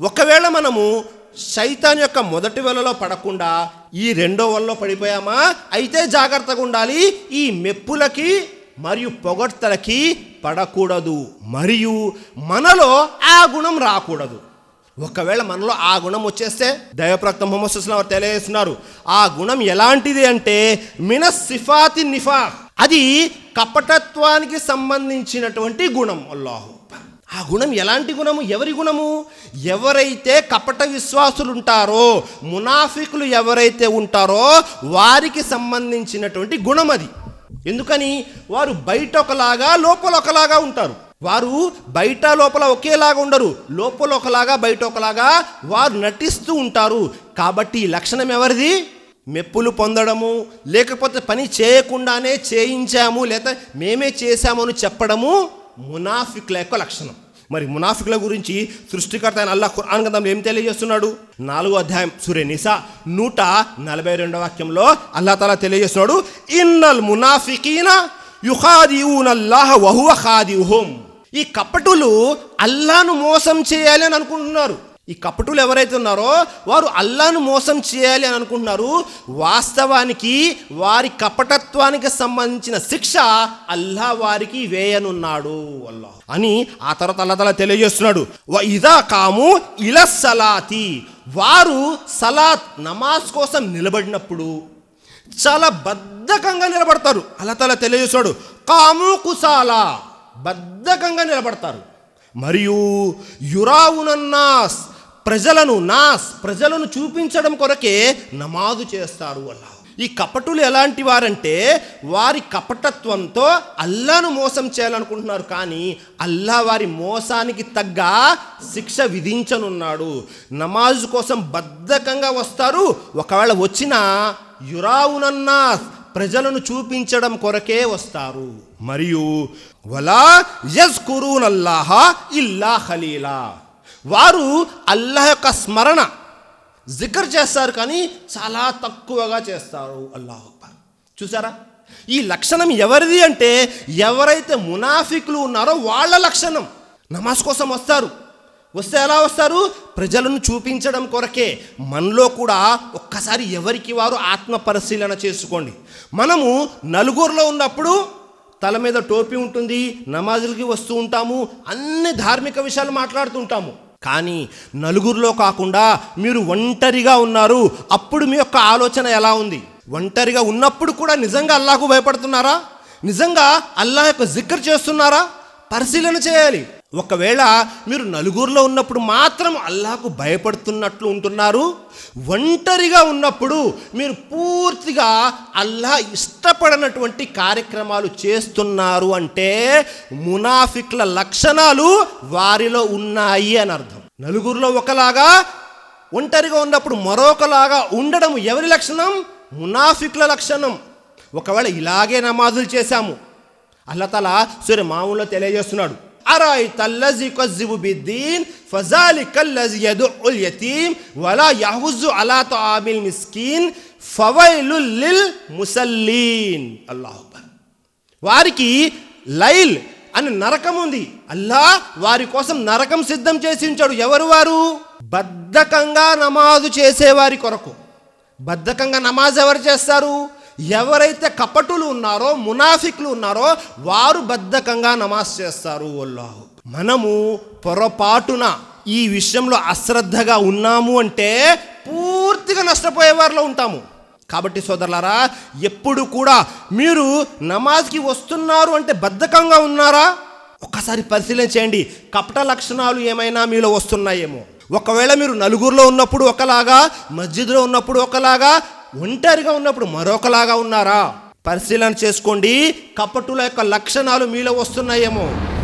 ఒకవేళ మనము శైతాన్ యొక్క మొదటి వలలో పడకుండా ఈ రెండో వలలో పడిపోయామా? అయితే జాగ్రత్తగా ఉండాలి. ఈ మెప్పులకి మరియు పొగడ్తలకి పడకూడదు. మరియు మనలో ఆ గుణం రాకూడదు. ఒకవేళ మనలో ఆ గుణం వచ్చేస్తే దైవప్రక్త మొహమ్మద్ సుస్లాం వారు తెలియజేస్తున్నారు. ఆ గుణం ఎలాంటిది అంటే మిన సిఫాతి నిఫా అది కపటత్వానికి సంబంధించినటువంటి గుణం. అల్లాహు అక్బర్. ఆ గుణం ఎలాంటి గుణము? ఎవరి గుణము? ఎవరైతే కపట విశ్వాసులు ఉంటారో మునాఫికులు ఎవరైతే ఉంటారో వారికి సంబంధించినటువంటి గుణం అది. ఎందుకని? వారు బయట ఒకలాగా లోపల ఒకలాగా ఉంటారు. వారు బయట లోపల ఒకేలాగా ఉండరు. లోపల ఒకలాగా బయట ఒకలాగా వారు నటిస్తూ ఉంటారు. కాబట్టి ఈ లక్షణం ఎవరిది? మెప్పులు పొందడము లేకపోతే పని చేయకుండానే చేయించాము లేదా మేమే చేశాము అని చెప్పడము మునాఫిక్ల యొక్క లక్షణం. మరి మునాఫికుల గురించి సృష్టికర్త అయిన అల్లా ఖురాన్ గ్రంథంలో ఏం తెలియజేస్తున్నాడు? నాలుగో అధ్యాయం సూర్య నిసా నూట నలభై రెండవ వాక్యంలో అల్లా తాలా తెలియజేస్తున్నాడు ఇన్నల్ మునాఫికీన యుఖాదిఊన వహువ ఖాదిఉహుం ఈ కపటులు అల్లాను మోసం చేయాలి అని అనుకుంటున్నారు. ఈ కపటులు ఎవరైతే ఉన్నారో వారు అల్లాను మోసం చేయాలి అని అనుకుంటున్నారు. వాస్తవానికి వారి కపటత్వానికి సంబంధించిన శిక్ష అల్లా వారికి వేయనున్నాడు. అల్లా అని ఆ తర్వాత అల్లా తల తెలియజేస్తున్నాడు. "వ ఇదా కాము ఇల సలాతి. వారు సలాత్ నమాజ్ కోసం నిలబడినప్పుడు చాలా బద్ధకంగా నిలబడతారు. అల్లా తల తెలియజేస్తున్నాడు. కాము కుసాలా. బద్ధకంగా నిలబడతారు. మరియు యురావునన్నాస్. ప్రజలను నాస్ ప్రజలను చూపించడం కొరకే నమాజు చేస్తారు అల్లా ఈ కపటులు ఎలాంటి వారంటే వారి కపటత్వంతో అల్లాను మోసం చేయాలనుకుంటున్నారు కానీ అల్లా వారి మోసానికి తగ్గ శిక్ష విధించనున్నాడు. నమాజు కోసం బద్ధకంగా వస్తారు. ఒకవేళ వచ్చినా యురావునన్నాస్ ప్రజలను చూపించడం కొరకే వస్తారు. మరియు వలా యజ్కురూనల్లాహ ఇల్లా ఖలీలా. వారు అల్లాహ్ యొక్క స్మరణ జికర్ చేస్తారు కానీ చాలా తక్కువగా చేస్తారు. అల్లాహ్ అక్బర్. చూసారా? ఈ లక్షణం ఎవరిది అంటే ఎవరైతే మునాఫికులు ఉన్నారో వాళ్ళ లక్షణం. నమాజ్ కోసం వస్తారు. వస్తే ఎలా వస్తారు? ప్రజలను చూపించడం కొరకే. మనలో కూడా ఒక్కసారి ఎవరికి వారు ఆత్మ పరిశీలన చేసుకోండి. మనము నలుగురిలో ఉన్నప్పుడు తల మీద టోపీ ఉంటుంది నమాజులకి వస్తూ ఉంటాము అన్ని ధార్మిక విషయాలు మాట్లాడుతూ ఉంటాము. కానీ నలుగురిలో కాకుండా మీరు ఒంటరిగా ఉన్నారు. అప్పుడు మీ యొక్క ఆలోచన ఎలా ఉంది? ఒంటరిగా ఉన్నప్పుడు కూడా నిజంగా అల్లాహకు భయపడుతున్నారా? నిజంగా అల్లాహ్ యొక్క జిక్కర్ చేస్తున్నారా? పరిశీలన చేయాలి. ఒకవేళ మీరు నలుగురిలో ఉన్నప్పుడు మాత్రం అల్లాహకు భయపడుతున్నట్లు ఉంటున్నారు. ఒంటరిగా ఉన్నప్పుడు మీరు పూర్తిగా అల్లాహ్ ఇష్టపడనటువంటి కార్యక్రమాలు చేస్తున్నారు అంటే మునాఫిక్ల లక్షణాలు వారిలో ఉన్నాయి అని అర్థం. నలుగురిలో ఒకలాగా ఒంటరిగా ఉన్నప్పుడు మరొకలాగా ఉండడం ఎవరి లక్షణం? మునాఫిక్ల లక్షణం. ఒకవేళ ఇలాగే నమాజులు చేశాము అల్లతల సూర్య మామూలులో తెలియజేస్తున్నాడు. అరాయ్ తల్లజి కజ్జిబు బిద్దీన్ ఫజాలి కల్లజి యదుల్ యతీం వలా యహుజు అలా తామిల్ మిస్కీన్ ఫవైలుల్ లిల్ ముసల్లీన్. అల్లాహ్ వారికి లైల్ అని నరకం ఉంది. అల్లా వారి కోసం నరకం సిద్ధం చేసి ఉంచాడు ఎవరు వారు? బద్ధకంగా నమాజు చేసేవారి కొరకు. బద్ధకంగా నమాజ్ ఎవరు చేస్తారు? ఎవరైతే కపటులు ఉన్నారో మునాఫిక్లు ఉన్నారో వారు బద్ధకంగా నమాజ్ చేస్తారు. అల్లాహు. మనము పొరపాటున ఈ విషయంలో అశ్రద్ధగా ఉన్నాము అంటే పూర్తిగా నష్టపోయే వారిలో ఉంటాము. కాబట్టి సోదరులారా ఎప్పుడు కూడా మీరు నమాజ్కి వస్తున్నారు అంటే బద్ధకంగా ఉన్నారా? ఒక్కసారి పరిశీలన చేయండి. కపట లక్షణాలు ఏమైనా మీలో వస్తున్నాయేమో. ఒకవేళ మీరు నలుగురిలో ఉన్నప్పుడు ఒకలాగా మస్జిద్లో ఉన్నప్పుడు ఒకలాగా ఒంటరిగా ఉన్నప్పుడు మరొకలాగా ఉన్నారా? పరిశీలన చేసుకోండి. కపటుల యొక్క లక్షణాలు మీలో వస్తున్నాయేమో.